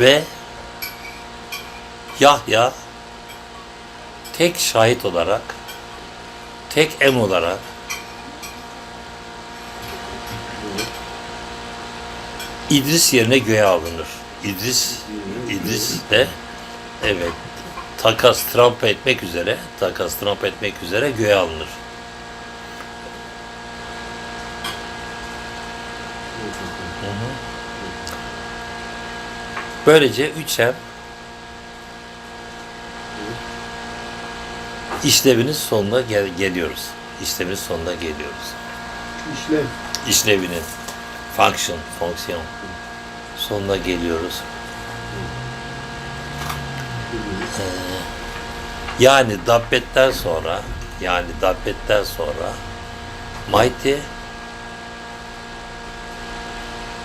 Ve Yahya tek şahit olarak tek em olarak İdris yerine göğe alınır. İdris İdris de evet takas trampa etmek üzere takas trampa etmek üzere göğe alınır. Böylece 3M işlevinin sonuna gel- geliyoruz. İşlevinin sonuna geliyoruz. İşlev. İşlevinin function, fonksiyon sonuna geliyoruz. Ee, yani dabbetten sonra yani dabbetten sonra Mighty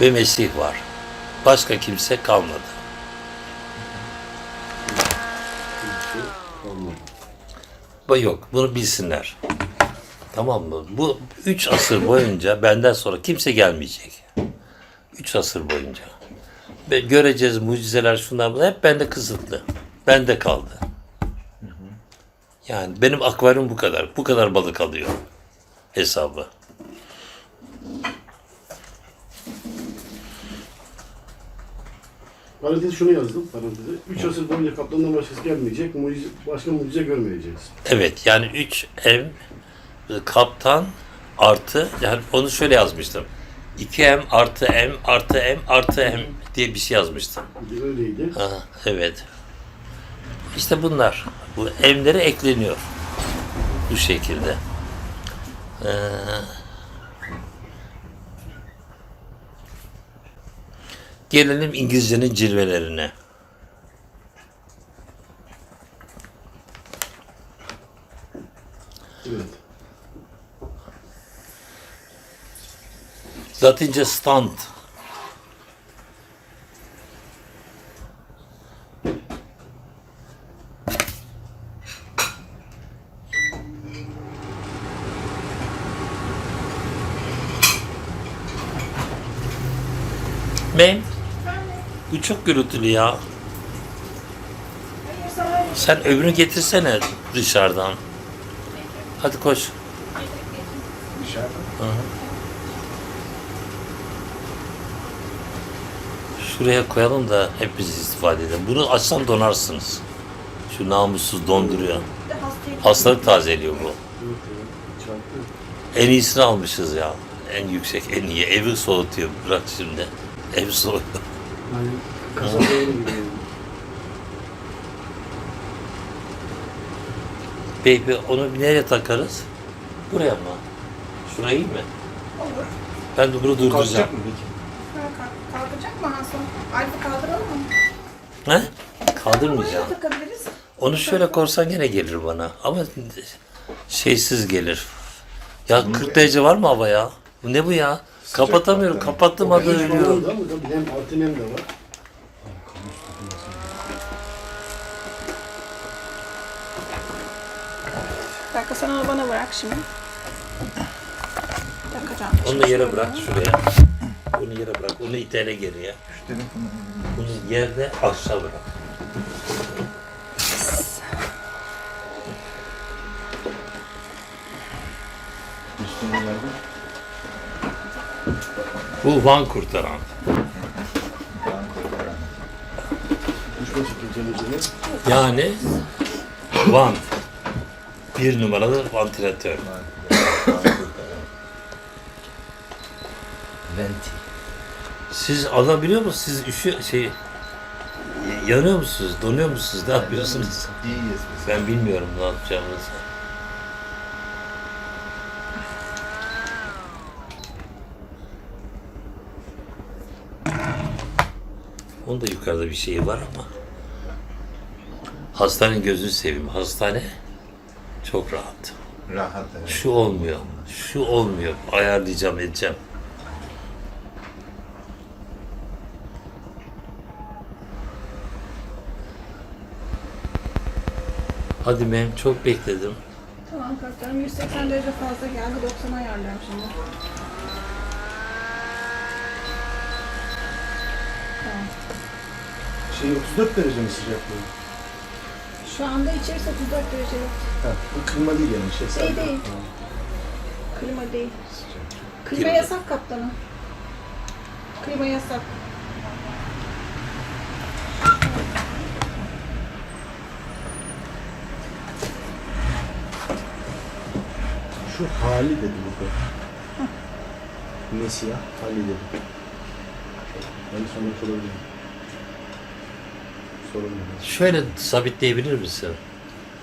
ve Mesih var. Başka kimse kalmadı. Bu yok. Bunu bilsinler. Tamam mı? Bu üç asır boyunca benden sonra kimse gelmeyecek. Üç asır boyunca. Ve göreceğiz mucizeler şunlar bunlar hep bende kısıtlı. Bende kaldı. Yani benim akvaryum bu kadar. Bu kadar balık alıyor. Hesabı. Parantez şunu yazdım paranteze. Üç asır boyunca kaplandan başkası gelmeyecek. Mucize, başka mucize görmeyeceğiz. Evet yani 3 M kaptan artı yani onu şöyle yazmıştım. 2M artı M artı M artı M diye bir şey yazmıştım. Öyleydi. Aha, evet. İşte bunlar. Bu emlere ekleniyor. Bu şekilde. Ee, gelelim İngilizcenin cilvelerine. Evet. Latince stand. Mem, bu çok gürültülü ya. Sen öbürünü getirsene dışarıdan. Hadi koş. Şuraya koyalım da hepimiz istifade edelim. Bunu açsam donarsınız. Şu namussuz donduruyor. Hastalık tazeliyor bu. En iyisini almışız ya. En yüksek, en iyi. Evi soğutuyor. Bırak şimdi. Ev soğuyor. Gidiyor. Baby onu nereye takarız? Buraya mı? Şurayı iyi mi? Olur. Ben de bunu durduracağım. Kalkacak mı peki? Kalk- Kalkacak mı Hasan? Alp'i kaldıralım mı? He? Kaldırmayacağım. Buraya takabiliriz. Onu şöyle korsan gene gelir bana. Ama şeysiz gelir. Ya 40 derece var mı hava ya? Bu ne bu ya? Kapatamıyorum. Kapattım adı Üç ölüyor. falan da ama tabii hem artı hem de var. Bir dakika sen onu bana bırak şimdi. Takacağım. Onu da yere bırak şuraya. Onu yere bırak. Onu itele geriye. Bunu yerde aşağı bırak. Bu Van kurtaran. Yani Van. Bir numaralı vantilatör. Venti. Siz alabiliyor musunuz? Siz üşüyor şey yanıyor musunuz? Donuyor musunuz? Ne yapıyorsunuz? İyiyiz biz. Ben bilmiyorum ne yapacağımızı. Onun da yukarıda bir şeyi var ama. Hastanenin gözünü seveyim. Hastane çok rahat. Rahat evet. Şu olmuyor. Şu olmuyor. Ayarlayacağım, edeceğim. Hadi mem çok bekledim. Tamam kalkıyorum. 180 derece fazla geldi. 90'a ayarlıyorum şimdi. Tamam. Şey 34 derece mi sıcaklığı? Şu anda içerisi 34 derece. Ha, bu klima değil yani şey sadece. değil. Ha, Klima değil. sıcak. Klima yasak kaptanım. Klima yasak. Şu hali dedi burada. Mesih hali dedi. Ben sonra sorabilirim. Sorun değil. Şöyle sabitleyebilir misin?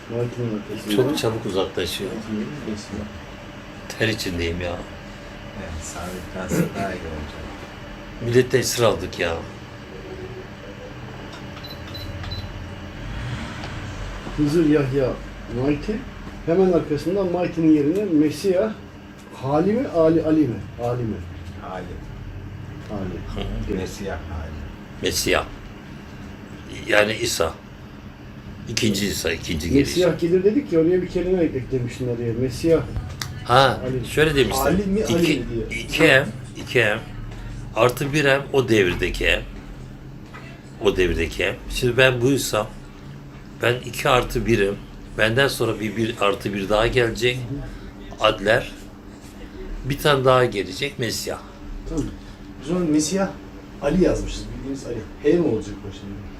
Makinenin ötesinde. Çok çabuk uzaklaşıyor. Mesih. Ter içindeyim ya. Evet, sabitlense daha iyi olacak. Millette esir aldık ya. Hızır Yahya Mighty. Hemen arkasından Mighty'nin yerine Mesih Hali mi? Ali, Ali mi? Ali mi? Hali. Ali. Mesiyah hali. Mesih. Yani İsa. İkinci İsa, ikinci geliş. Mesih gelir dedik ya oraya bir kelime eklemiştin araya. Mesih Ha, Ali. şöyle demiştim. Ali mi, Ali İki, mi diye. iki em, iki em. Artı bir em o devirdeki em. O devirdeki em. Şimdi ben buysam ben iki artı birim. Benden sonra bir, bir artı bir daha gelecek. Adler. Bir tane daha gelecek Mesih. Tamam. Biz onu Mesih Ali yazmışız. Bildiğimiz Ali. H mi olacak başında?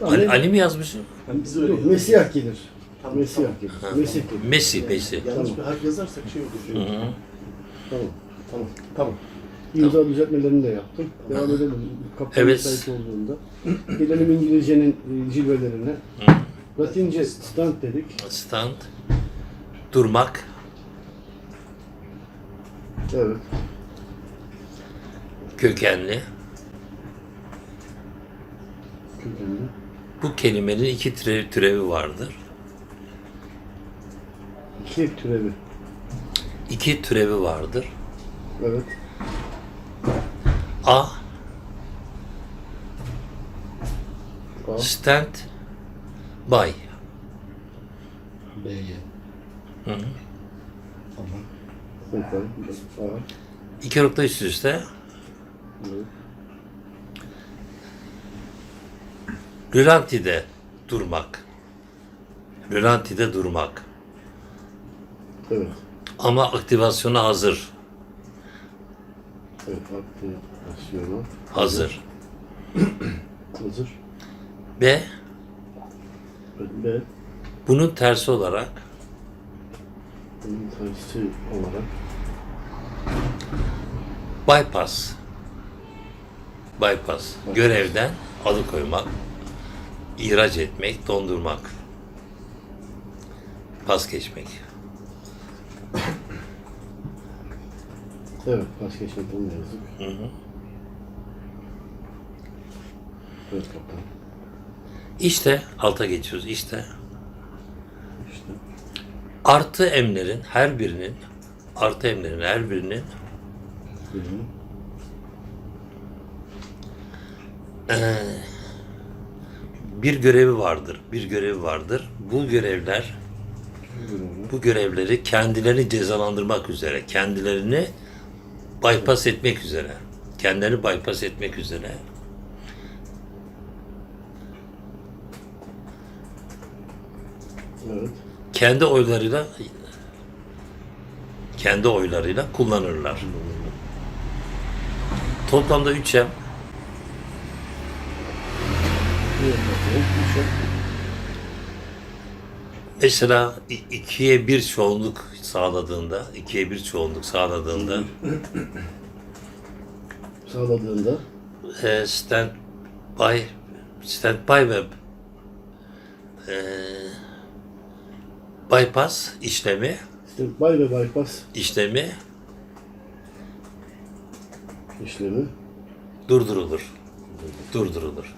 Tamam, Ali, ne- Ali mi yazmışım? Yani biz öyle Yok, yazıyoruz. Mesih gelir. Tamam, Mesih tamam. gelir. Ha, Mesih gelir. Mesih, Mesih. Yanlış Tamam. bir harf yazarsak şey olur. Hı hı. Tamam. Tamam. Tamam. İmza düzeltmelerini de yaptım. Devam edelim. Kaptan Evet. müsait olduğunda. Gelelim İngilizcenin e, cilvelerine. Latince stand dedik. Stand. Durmak. Evet. Kökenli. Kökenli. Bu kelimenin iki türevi, türevi vardır. İki türevi. İki türevi vardır. Evet. A. A. Stand. By. B'ye. Hı hı. Tamam. İki nokta üst üste. Evet. Rölantide durmak. Rölantide durmak. Evet. Ama aktivasyona hazır. Evet. Aktivasyonu. Hazır. Hazır. B. B. Bunun tersi olarak Bunun tersi olarak. bypass. Bypass. Görevden alıkoymak. İhraç etmek, dondurmak. Pas geçmek. Evet. Pas geçmek da yazdık. Hı hı. Evet kaptan. İşte alta geçiyoruz. İşte İşte. artı emlerin her birinin artı emlerin her birinin Birini. eee, bir görevi vardır. Bir görevi vardır. Bu görevler bu görevleri kendilerini cezalandırmak üzere, kendilerini bypass etmek üzere, kendilerini bypass etmek üzere Evet. kendi oylarıyla kendi oylarıyla kullanırlar. Toplamda 3 em Evet kaptan. Üçe. Mesela ikiye bir çoğunluk sağladığında, ikiye bir çoğunluk sağladığında Sağladığında. e, stand by stand by ve e, bypass işlemi İşte bay ve bypass işlemi işlemi. durdurulur. Durdurulur.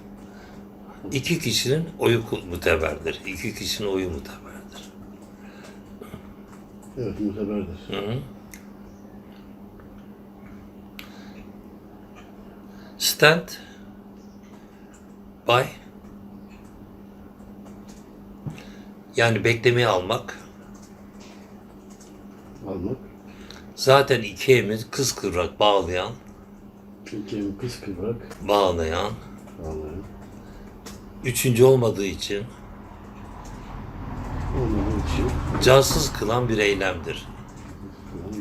İki kişinin oyu muteberdir. İki kişinin oyu muteberdir. Evet muteberdir. Hı hı. Stand by yani beklemeye almak Almak. zaten iki emir kıskıvrak bağlayan Türkiye'nin kız kıvrak bağlayan ağlayan. Üçüncü olmadığı için cansız kılan bir eylemdir.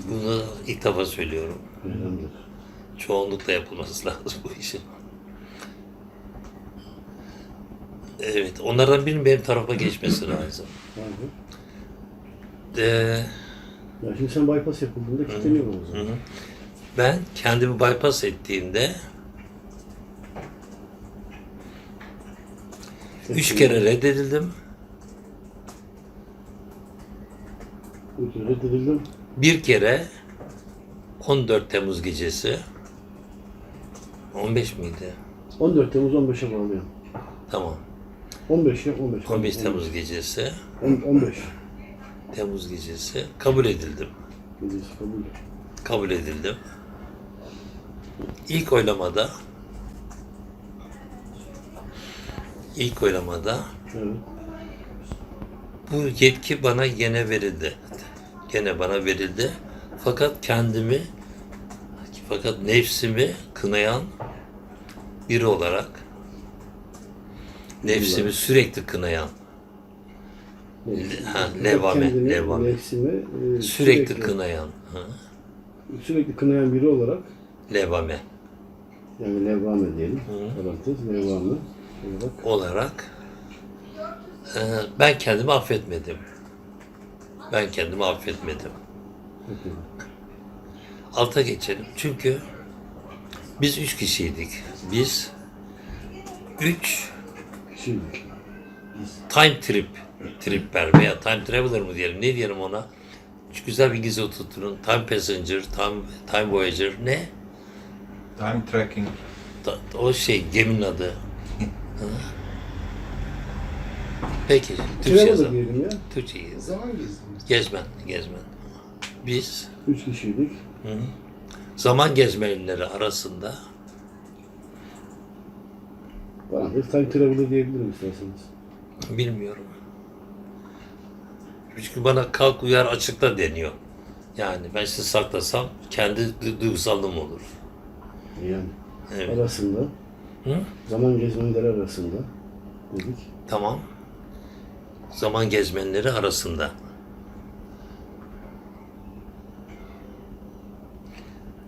Bunu ilk defa söylüyorum. Çoğunlukla yapılması lazım bu işin. Evet, onlardan birinin benim tarafa geçmesi lazım. Ee, Ya şimdi sen bypass yapıldığında kilitleniyor o zaman? ben kendimi bypass ettiğimde üç kere reddedildim. Üç kere reddedildim. Bir kere 14 Temmuz gecesi 15 miydi? 14 Temmuz 15'e bağlıyorum. Tamam. 15 ya 15. 15 Temmuz gecesi, On- 15. Temmuz gecesi kabul edildim. Gecesi kabul. Kabul edildim. İlk oylamada ilk oylamada Evet. bu yetki bana gene verildi. Gene bana verildi. Fakat kendimi fakat nefsimi kınayan biri olarak nefsimi sürekli kınayan ha, levame, levame. Nefsimi e, sürekli kınayan ha, sürekli kınayan biri olarak levame yani levame diyelim. Parantez levame olarak e, ben kendimi affetmedim. Ben kendimi affetmedim. Alta geçelim. Çünkü biz üç kişiydik. Biz üç time trip tripper veya time traveler mı diyelim ne diyelim ona? Şu güzel bir İngilizce oturtturun. Time passenger, time, time voyager ne? Time tracking. Ta- O şey geminin adı. Hı? Peki. Türkçe Traveler yazalım. diyelim ya. Türkçe yazalım. Zaman gezdiniz. Gezmen, gezmen. Biz Üç kişiydik. zaman gezmenleri arasında Parantez time traveler diyebilirim isterseniz. bilmiyorum. Çünkü bana kalk uyar açıkla deniyor. Yani ben sizi saklasam kendi du- duygusallığım olur. Yani Evet. arasında Hı? zaman gezmenleri arasında dedik. Tamam. Zaman gezmenleri arasında.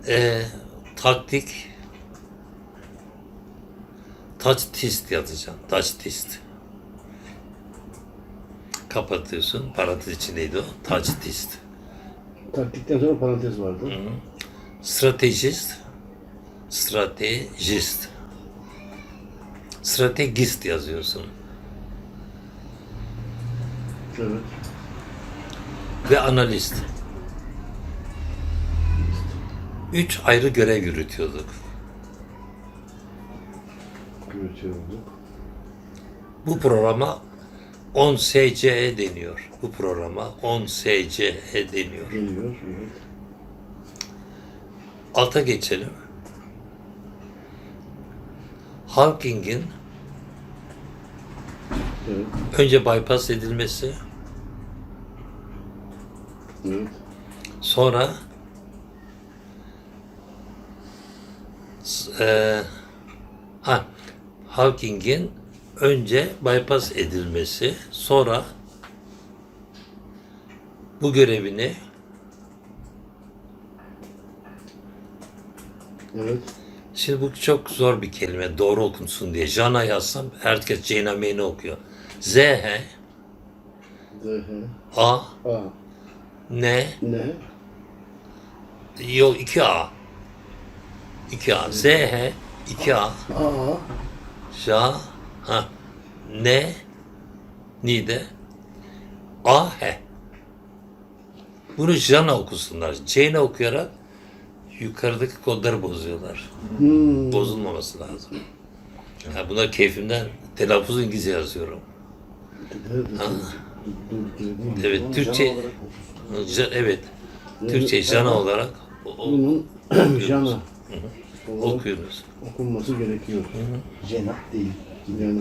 Ee, taktik test yazacaksın. Test. Kapatıyorsun. Parantez içindeydi o. Test. Taktikten sonra parantez vardı. Stratejist. Stratejist. Strategist yazıyorsun. Evet. ve analist. Üç ayrı görev yürütüyorduk. Yürütüyorduk. Bu programa 10 SCE deniyor. Bu programa 10 SCE deniyor. Geliyor. Evet. Alta geçelim. Hawking'in Evet. önce bypass edilmesi, Evet. sonra eee ha, Hawking'in önce bypass edilmesi, sonra bu görevini Evet. Şimdi bu çok zor bir kelime. Doğru okunsun diye. Jana yazsam herkes Ceyna Meyne okuyor. Z, H, D, H, A, A, N, N, yok 2 A. 2 A. Z, H, 2 A, A, J, ha, N, Nide, A, H. Bunu Jana okusunlar. Ceyna okuyarak yukarıdaki kodları bozuyorlar. Hmm. Bozulmaması lazım. Ya bunlar keyfimden telaffuz İngilizce yazıyorum. Evet. Türkçe, evet, Türkçe jana olarak Bunun jana okuyoruz. okunması gerekiyor. Cenap değil. Yani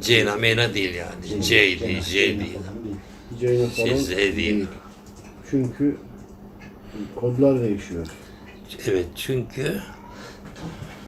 Ceyna meyna değil yani. C değil, J değil. Ceyna falan Z değil. Çünkü kodlar değişiyor. Evet çünkü